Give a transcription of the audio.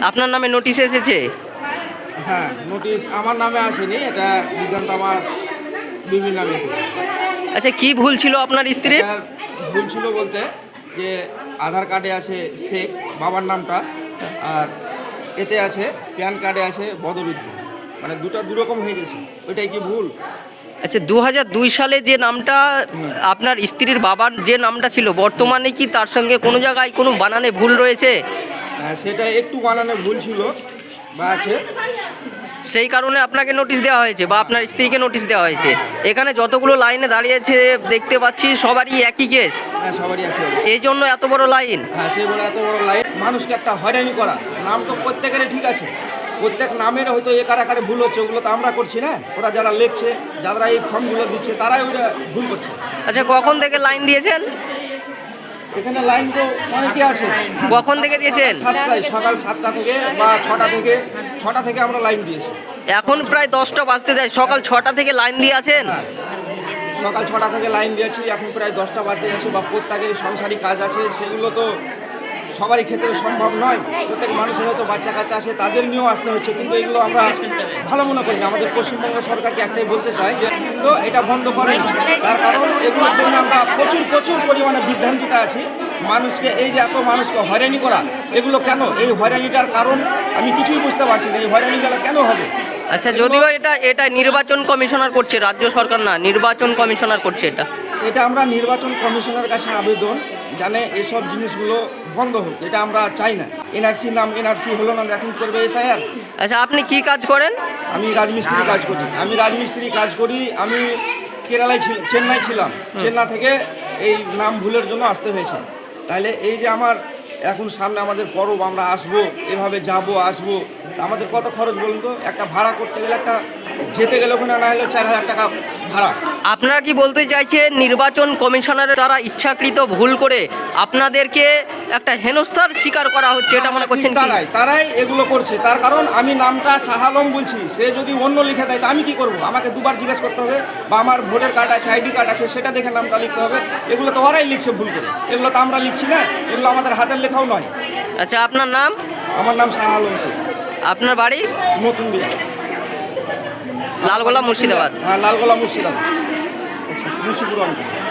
আপনার নামে নোটিশ এসেছে? হ্যাঁ নোটিশ আমার নামে আসেনি এটা আমার নামে আচ্ছা কি ভুল ছিল আপনার স্ত্রীর? এটার ভুল ছিল বলতে যে আধার কার্ডে আছে শেখ বাবার নামটা আর এতে আছে প্যান কার্ডে আছে বদরুদ্দিন। মানে দুটো দুরকম হয়ে গেছে ওইটাই কি ভুল? আচ্ছা দু হাজার দুই সালে যে নামটা আপনার স্ত্রীর বাবার যে নামটা ছিল বর্তমানে কি তার সঙ্গে কোনো জায়গায় কোনো বানানে ভুল রয়েছে? সেটা একটু বানানো ভুল ছিল বা আছে। সেই কারণে আপনাকে নোটিশ দেওয়া হয়েছে বা আপনার স্ত্রীকে নোটিশ দেওয়া হয়েছে। এখানে যতগুলো লাইনে দাঁড়িয়েছে দেখতে পাচ্ছি সবারই একই কেস হ্যাঁ সবারই একই অবস্থা। এই জন্য এত বড় লাইন হ্যাঁ সেই বলে এত বড় লাইন মানুষকে একটা হয়রানি করা। নাম তো প্রত্যেকেরই ঠিক আছে। প্রত্যেক নামের হয়তো এ কারা কারে ভুল হচ্ছে ওগুলো তো আমরা করছি না। ওরা যারা লিখছে যারা এই ফর্মগুলো দিচ্ছে তারাই ওটা ভুল করছে। আচ্ছা কখন থেকে লাইন দিয়েছেন? এখানে লাইন তো অনেকে আছে। কখন থেকে দিয়েছেন? সাতটায় সকাল সাতটা থেকে বা ছটা থেকে ছটা থেকে আমরা লাইন দিয়েছি। এখন প্রায় দশটা বাজতে যায়। সকাল ছটা থেকে লাইন দিয়ে আছেন? হ্যাঁ। সকাল ছটা থেকে লাইন দিয়েছি এখন প্রায় দশটা বাজতে গেছে বা প্রত্যেকের সংসারী কাজ আছে। সেগুলো তো সবারই ক্ষেত্রে সম্ভব নয়। প্রত্যেক মানুষের হয়তো বাচ্চা কাচ্চা আছে তাদের নিয়েও আসতে হচ্ছে। কিন্তু এগুলো আমরা ভালো মনে করি না। আমাদের পশ্চিমবঙ্গ সরকারকে একটাই বলতে চাই যে কিন্তু এটা বন্ধ করেন তার কারণ এগুলোর জন্য আমরা প্রচুর প্রচুর পরিমাণে বিভ্রান্তিতে আছি। মানুষকে এই যে এত মানুষকে হয়রানি করা এগুলো কেন? এই হয়রানিটার কারণ আমি কিছুই বুঝতে পারছি না এই হয়রানিটা কেন হবে? আচ্ছা যদিও এটা এটা নির্বাচন কমিশনার করছে রাজ্য সরকার না নির্বাচন কমিশনার করছে এটা। এটা আমরা নির্বাচন কমিশনের কাছে আবেদন জানে এসব জিনিসগুলো বন্ধ হোক এটা আমরা চাই না। এনআরসি নাম এনআরসি হলো না এখন করবে এসআইআর। আচ্ছা আপনি কি কাজ করেন? আমি রাজমিস্ত্রি কাজ করি। আমি রাজমিস্ত্রি কাজ করি আমি কেরালায় চেন্নাই ছিলাম। চেন্নাই থেকে এই নাম ভুলের জন্য আসতে হয়েছে। তাহলে এই যে আমার এখন সামনে আমাদের পরব, আমরা আসব, এভাবে যাব, আসব আমাদের কত খরচ বলুন তো? একটা ভাড়া করতে গেলে একটা যেতে গেলে ওখানে না হলে চার হাজার টাকা ভাড়া। আপনারা কি বলতে চাইছেন নির্বাচন কমিশনার তারা ইচ্ছাকৃত ভুল করে আপনাদেরকে একটা হেনস্থার শিকার করা হচ্ছে এটা মনে করছেন তারাই তারাই এগুলো করছে। তার কারণ আমি নামটা শাহালম বলছি সে যদি অন্য লিখে দেয় তা আমি কি করব? আমাকে দুবার জিজ্ঞেস করতে হবে বা আমার ভোটার কার্ড আছে আইডি কার্ড আছে সেটা দেখে নামটা লিখতে হবে। এগুলো তো ওরাই লিখছে ভুল করে। এগুলো তো আমরা লিখছি না এগুলো আমাদের হাতের লেখাও নয়। আচ্ছা আপনার নাম? আমার নাম শাহালম আপনার বাড়ি? নতুন দিয়া লালগোলা মুর্শিদাবাদ। হ্যাঁ লালগোলা মুর্শিদাবাদ। অঞ্চল